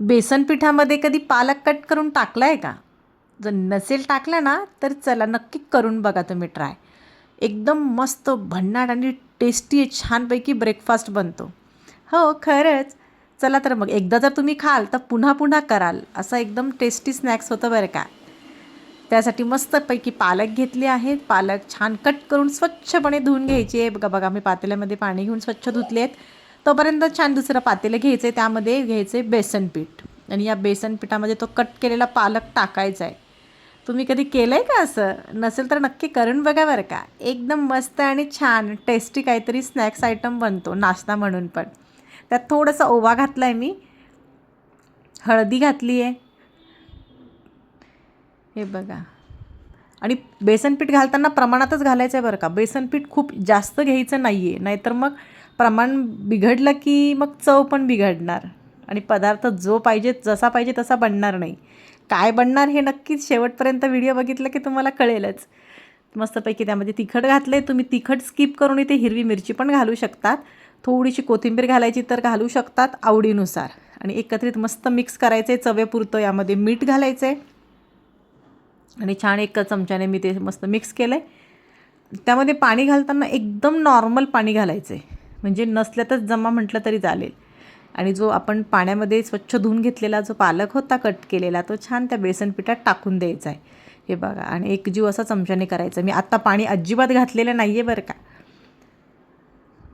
बेसन पिठामध्ये कधी पालक कट करून टाकला आहे का? जर नसेल टाकला ना तर चला नक्की करून बघा तुम्ही ट्राय. एकदम मस्त भन्नाट आणि टेस्टी छानपैकी ब्रेकफास्ट बनतो. हो खरंच. चला तर मग एकदा जर तुम्ही खाल तर पुन्हा पुन्हा कराल. असा एकदम टेस्टी स्नॅक्स होतं बरं का. त्यासाठी मस्तपैकी पालक घेतले आहेत. पालक छान कट करून स्वच्छपणे धुवून घ्यायची. आहे बघा बघा मी पातेल्यामध्ये पाणी घेऊन स्वच्छ धुतले आहेत तोपर्यंत छान दुसरं पातेलं घ्यायचं आहे त्यामध्ये घ्यायचं आहे बेसन पीठ. आणि या बेसन पिठामध्ये तो कट केलेला पालक टाकायचा आहे तुम्ही कधी केलं आहे का असं? नसेल तर नक्की करून बघा बरं का. एकदम मस्त आणि छान टेस्टी काहीतरी स्नॅक्स आयटम बनतो नाश्ता म्हणून पण. त्यात थोडंसं ओवा घातला आहे मी. हळदी घातली आहे हे बघा. आणि बेसन पीठ घालताना प्रमाणातच घालायचं आहे बरं का. बेसन पीठ खूप जास्त घ्यायचं नाही आहे नाहीतर मग प्रमाण बिघडलं की मग चव पण बिघडणार. आणि पदार्थ जो पाहिजे जसा पाहिजे तसा बनणार नाही. काय बनणार हे नक्कीच शेवटपर्यंत व्हिडिओ बघितलं की तुम्हाला कळेलच. मस्तपैकी त्यामध्ये तिखट घातले तुम्ही तिखट स्किप करून इथे हिरवी मिरची पण घालू शकतात. थोडीशी कोथिंबीर घालायची तर घालू शकतात आवडीनुसार. आणि एकत्रित मस्त मिक्स करायचं आहे चवेपुरतं यामध्ये मीठ घालायचं आहे आणि छान एका चमच्याने मी ते मस्त मिक्स केलं आहे त्यामध्ये पाणी घालताना एकदम नॉर्मल पाणी घालायचं आहे म्हणजे नसल्यातच जमा म्हटलं तरी चालेल. आणि जो आपण पाण्यामध्ये स्वच्छ धुवून घेतलेला जो पालक होता कट केलेला तो छान त्या बेसन पिठात टाकून द्यायचा आहे. हे बघा आणि एक जीव असा चमच्याने करायचा. मी आत्ता पाणी अजिबात घातलेलं नाही आहे बरं का.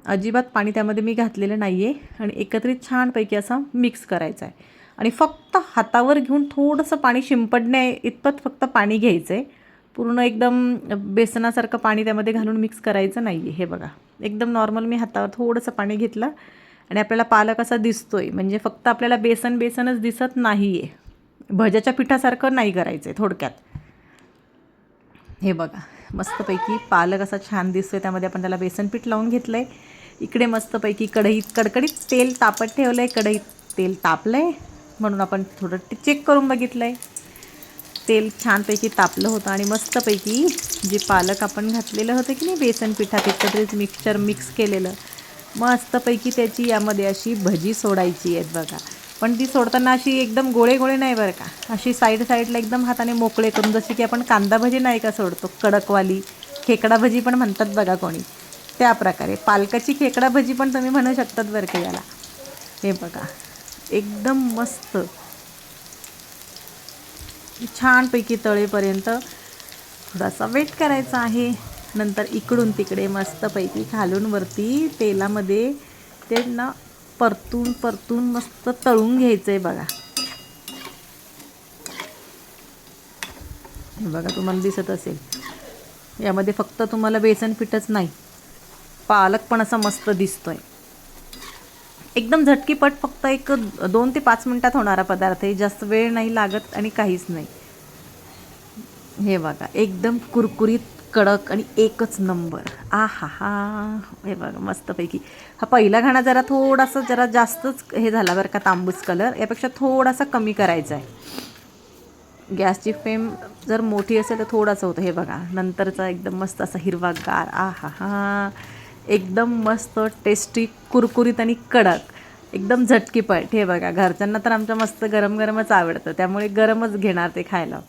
अजिबात पाणी त्यामध्ये मी घातलेलं नाही आहे आणि एकत्रित छानपैकी असा मिक्स करायचा आहे. आणि फक्त हातावर घेऊन थोडंसं पाणी शिंपडण्या इतपत फक्त पाणी घ्यायचं आहे पूर्ण एकदम बेसनासारखं पाणी त्यामध्ये घालून मिक्स करायचं नाही आहे हे बघा. एकदम नॉर्मल मी हातावर थोडंसं पाणी घेतलं आणि आपल्याला पालक असा दिसतो आहे म्हणजे फक्त आपल्याला बेसन बेसनच दिसत नाही आहे भज्याच्या पिठासारखं नाही करायचं आहे थोडक्यात. हे बघा मस्तपैकी पालक असा छान दिसतो आहे त्यामध्ये आपण त्याला बेसन पीठ लावून घेतलं आहे इकडे मस्तपैकी कढईत कडकडीत तेल तापत ठेवलं आहे कढईत तेल तापलं आहे म्हणून आपण थोडं चेक करून बघितलं आहे तेल छानपैकी तापलं होतं आणि मस्तपैकी जे पालक आपण घातलेलं होतं की नाही बेसन पिठात एकत्रित मिक्सचर मिक्स केलेलं मस्तपैकी त्याची यामध्ये अशी भजी सोडायची आहेत बघा. पण ती सोडताना अशी एकदम गोळे गोळे नाही बरं का. अशी साईड साईडला एकदम हाताने मोकळे करून जशी की आपण कांदा भजी नाही का सोडतो कडकवाली खेकडा भजी पण म्हणतात बघा कोणी. त्या प्रकारे. पालकाची खेकडा भजी पण तुम्ही म्हणू शकतात बरं का याला. हे बघा. एकदम मस्त. छानपैकी तळेपर्यंत थोडासा वेट करायचा आहे. नंतर इकडून तिकडे मस्तपैकी खालून वरती तेलामध्ये ते ना परतून परतून मस्त तळून घ्यायचं आहे बघा. हे बघा तुम्हाला दिसत असेल. यामध्ये फक्त तुम्हाला बेसन पीठच नाही. पालक पण असा मस्त दिसतोय. एकदम झटकीपट फक्त एक दोन ते पाच मिनटात होणारा पदार्थ आहे. जास्त वेळ नाही लागत आणि काहीच नाही. हे बघा एकदम कुरकुरीत कडक आणि एकच नंबर. आ हा हा हे बघा मस्तपैकी. हा पहिला घाणा जरा थोडासा जरा जास्तच हे झाला बरं का तांबूस कलर. यापेक्षा थोडासा कमी करायचा आहे. गॅसची फ्लेम जर मोठी असेल तर थोडासा होतं. हे बघा नंतरचा एकदम मस्त असा हिरवागार. आ हा हा एकदम मस्त टेस्टी कुरकुरीत आणि कडक. एकदम झटकीपट हे बघा घरच्यांना तर आमच्या मस्त गरम गरमच आवडतं. त्यामुळे गरमच घेणार ते खायला.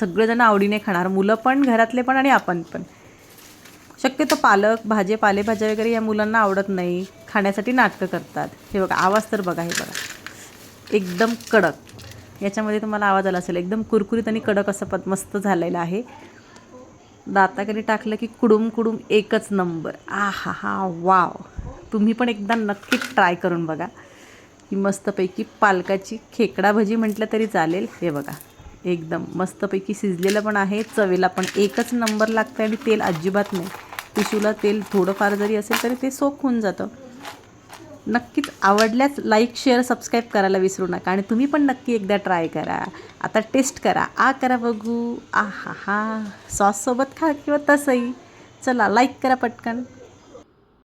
सगळेजण आवडीने खाणार. मुलं पण घरातले पण आणि आपण पण. शक्यतो पालक भाजे पालेभाज्या वगैरे या मुलांना आवडत नाही. खाण्यासाठी नाटकं करतात. हे बघा आवाज तर बघा हे बघा. एकदम कडक. याच्यामध्ये तुम्हाला आवाज आला असेल एकदम कुरकुरीत आणि कडक असं पद मस्त झालेलं आहे. दाताकडे टाकलं की कुडूम कुडूम एकच नंबर. आ हा हा वाव. तुम्ही पण एकदा नक्की ट्राय करून बघा. ही मस्तपैकी पालकाची खेकडा भजी म्हटलं तरी चालेल. हे बघा एकदम मस्तपैकी शिजलेलं पण आहे. चवेला पण एकच नंबर लागतं आणि तेल अजिबात नाही. टिशूला तेल थोडंफार जरी असेल तरी ते सोख होऊन जातं. नक्कीच आवडल्यास लाईक शेअर सबस्क्राईब करायला विसरू नका. आणि तुम्ही पण नक्की एकदा ट्राय करा. आता टेस्ट करा. आ करा बघू. आ हा हा सॉससोबत खा किंवा तसंही. चला लाईक करा पटकन.